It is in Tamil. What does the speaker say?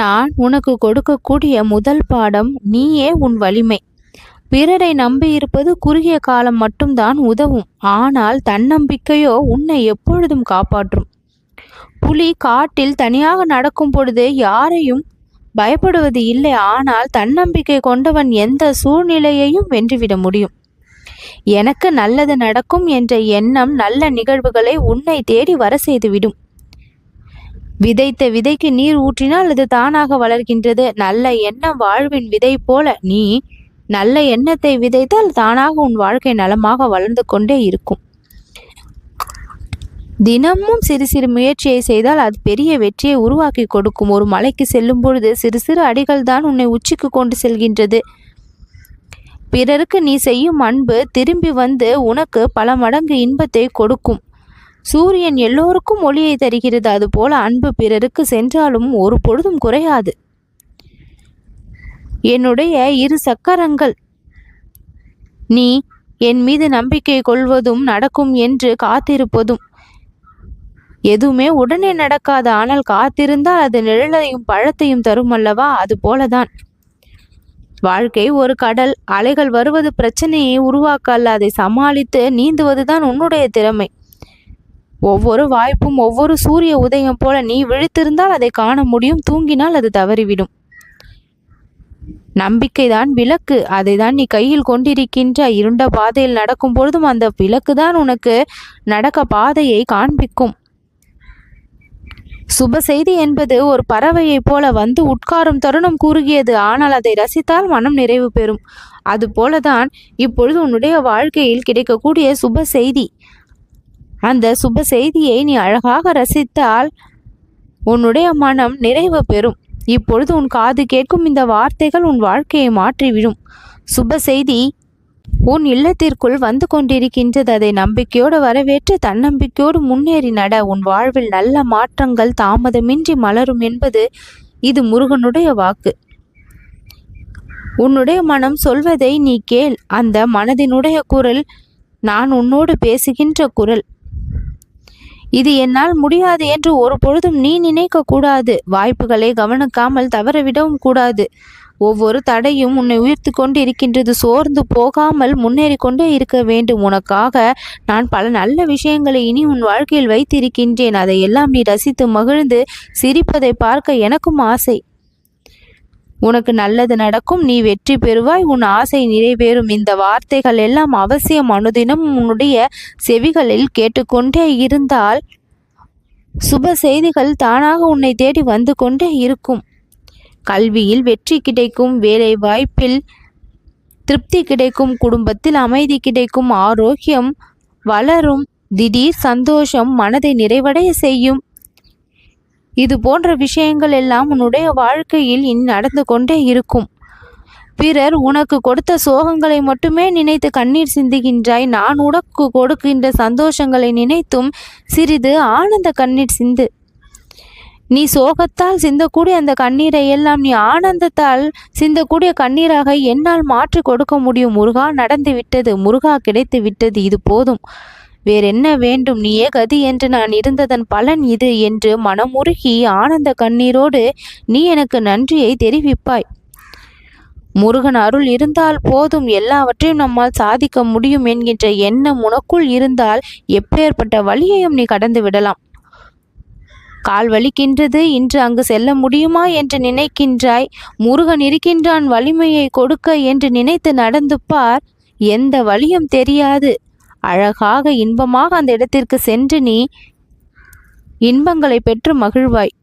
நான் உனக்கு கொடுக்கக்கூடிய முதல் பாடம் நீயே உன் வலிமை. பிறரை நம்பியிருப்பது குறுகிய காலம் மட்டும்தான் உதவும். ஆனால் தன்னம்பிக்கையோ உன்னை எப்பொழுதும் காப்பாற்றும். புலி காட்டில் தனியாக நடக்கும் பொழுது யாரையும் பயப்படுவது இல்லை. ஆனால் தன்னம்பிக்கை கொண்டவன் எந்த சூழ்நிலையையும் வென்றுவிட முடியும். எனக்கு நல்லது நடக்கும் என்ற எண்ணம் நல்ல நிகழ்வுகளை உன்னை தேடி வர செய்துவிடும். விதைத்த விதைக்கு நீர் ஊற்றினால் அது தானாக வளர்கின்றது. நல்ல எண்ணம் வாழ்வின் விதை போல நீ நல்ல எண்ணத்தை விதைத்தால் தானாக உன் வாழ்க்கை நலமாக வளர்ந்து கொண்டே இருக்கும். தினமும் சிறு சிறு முயற்சியை செய்தால் அது பெரிய வெற்றியை உருவாக்கி கொடுக்கும். ஒரு மலைக்கு செல்லும் பொழுது சிறு சிறு அடிகள் தான் உன்னை உச்சிக்கு கொண்டு செல்கின்றது. பிறருக்கு நீ செய்யும் அன்பு திரும்பி வந்து உனக்கு பல மடங்கு இன்பத்தை கொடுக்கும். சூரியன் எல்லோருக்கும் ஒளியை தருகிறது. அதுபோல அன்பு பிறருக்கு சென்றாலும் ஒரு பொழுதும் குறையாது. என்னுடைய இரு சக்கரங்கள் நீ என் மீது நம்பிக்கை கொள்வதும் நடக்கும் என்று காத்திருப்பதும் எதுவுமே உடனே நடக்காது. ஆனால் காத்திருந்தால் அது நிழலையும் பழத்தையும் தரும் அல்லவா அது போலதான். வாழ்க்கை ஒரு கடல். அலைகள் வருவது பிரச்சனையை உருவாக்க அல்ல அதை சமாளித்து நீந்துவதுதான் உன்னுடைய திறமை. ஒவ்வொரு வாய்ப்பும் ஒவ்வொரு சூரிய உதயம் போல நீ விழித்திருந்தால் அதை காண முடியும். தூங்கினால் அது தவறிவிடும். நம்பிக்கைதான் விளக்கு. அதை தான் நீ கையில் கொண்டிருக்கின்ற இருண்ட பாதையில் நடக்கும் பொழுதும் அந்த விளக்கு தான் உனக்கு நடக்க பாதையை காண்பிக்கும். சுப செய்தி என்பது ஒரு பறவையைப் போல வந்து உட்காரும் தருணம் கூறுகியது. ஆனால் அதை ரசித்தால் மனம் நிறைவு பெறும். அதுபோலதான் இப்பொழுது உன்னுடைய வாழ்க்கையில் கிடைக்கக்கூடிய சுப செய்தி. அந்த சுப செய்தியை நீ அழகாக ரசித்தால் உன்னுடைய மனம் நிறைவு பெறும். இப்பொழுது உன் காது கேட்கும் இந்த வார்த்தைகள் உன் வாழ்க்கையை மாற்றிவிடும். சுப செய்தி உன் இல்லத்திற்குள் வந்து கொண்டிருக்கின்றது. அதை நம்பிக்கையோடு வரவேற்று தன்னம்பிக்கையோடு முன்னேறி நட. உன் வாழ்வில் நல்ல மாற்றங்கள் தாமதமின்றி மலரும் என்பது இது முருகனுடைய வாக்கு. உன்னுடைய மனம் சொல்வதை நீ கேள். அந்த மனதினுடைய குரல் நான் உன்னோடு பேசுகின்ற குரல். இது என்னால் முடியாது என்று ஒரு பொழுதும் நீ நினைக்க கூடாது வாய்ப்புகளை கவனிக்காமல் தவறவிடவும் கூடாது. ஒவ்வொரு தடையும் உன்னை உயர்த்து கொண்டு இருக்கின்றது சோர்ந்து போகாமல் முன்னேறி கொண்டே இருக்க வேண்டும். உனக்காக நான் பல நல்ல விஷயங்களை இனி உன் வாழ்க்கையில் வைத்திருக்கின்றேன். அதையெல்லாம் நீ ரசித்து மகிழ்ந்து சிரிப்பதை பார்க்க எனக்கும் ஆசை. உனக்கு நல்லது நடக்கும் நீ வெற்றி பெறுவாய். உன் ஆசை நிறைவேறும். இந்த வார்த்தைகள் எல்லாம் அவசியம். அனுதினம் உன்னுடைய செவிகளில் கேட்டுக்கொண்டே இருந்தால் சுப செய்திகள் தானாக உன்னை தேடி வந்து கொண்டே இருக்கும். கல்வியில் வெற்றி கிடைக்கும் வேலை வாய்ப்பில் திருப்தி கிடைக்கும் குடும்பத்தில் அமைதி கிடைக்கும் ஆரோக்கியம் வளரும் திடீர் சந்தோஷம் மனதை நிறைவடைய செய்யும். இது போன்ற விஷயங்கள் எல்லாம் உன்னுடைய வாழ்க்கையில் இனி நடந்து கொண்டே இருக்கும். பிறர் உனக்கு கொடுத்த சோகங்களை மட்டுமே நினைத்து கண்ணீர் சிந்துகின்றாய். நான் உனக்கு கொடுக்கின்ற சந்தோஷங்களை நினைத்தும் சிறிது ஆனந்த கண்ணீர் சிந்து. நீ சோகத்தால் சிந்தக்கூடிய அந்த கண்ணீரை எல்லாம் நீ ஆனந்தத்தால் சிந்தக்கூடிய கண்ணீராக என்னால் மாற்றி கொடுக்க முடியும். முருகா நடந்து விட்டது. முருகா கிடைத்து விட்டது. இது போதும். வேறென்ன வேண்டும்? நீயே கதி என்று நான் இருந்ததன் பலன் இது என்று மனமுருகி ஆனந்த கண்ணீரோடு நீ எனக்கு நன்றியை தெரிவிப்பாய். முருகன் அருள் இருந்தால் போதும். எல்லாவற்றையும் நம்மால் சாதிக்க முடியும் என்கின்ற எண்ணம் உனக்குள் இருந்தால் எப்பேற்பட்ட வழியையும் நீ கடந்து விடலாம். கால் வலிக்கின்றது. இன்று அங்கு செல்ல முடியுமா என்று நினைக்கின்றாய். முருகன் இருக்கின்றான் வலிமையை கொடுக்க என்று நினைத்து நடந்து பார். எந்த வழியும் தெரியாது. அழகாக இன்பமாக அந்த இடத்திற்கு சென்று நீ இன்பங்களை பெற்று மகிழ்வாய்.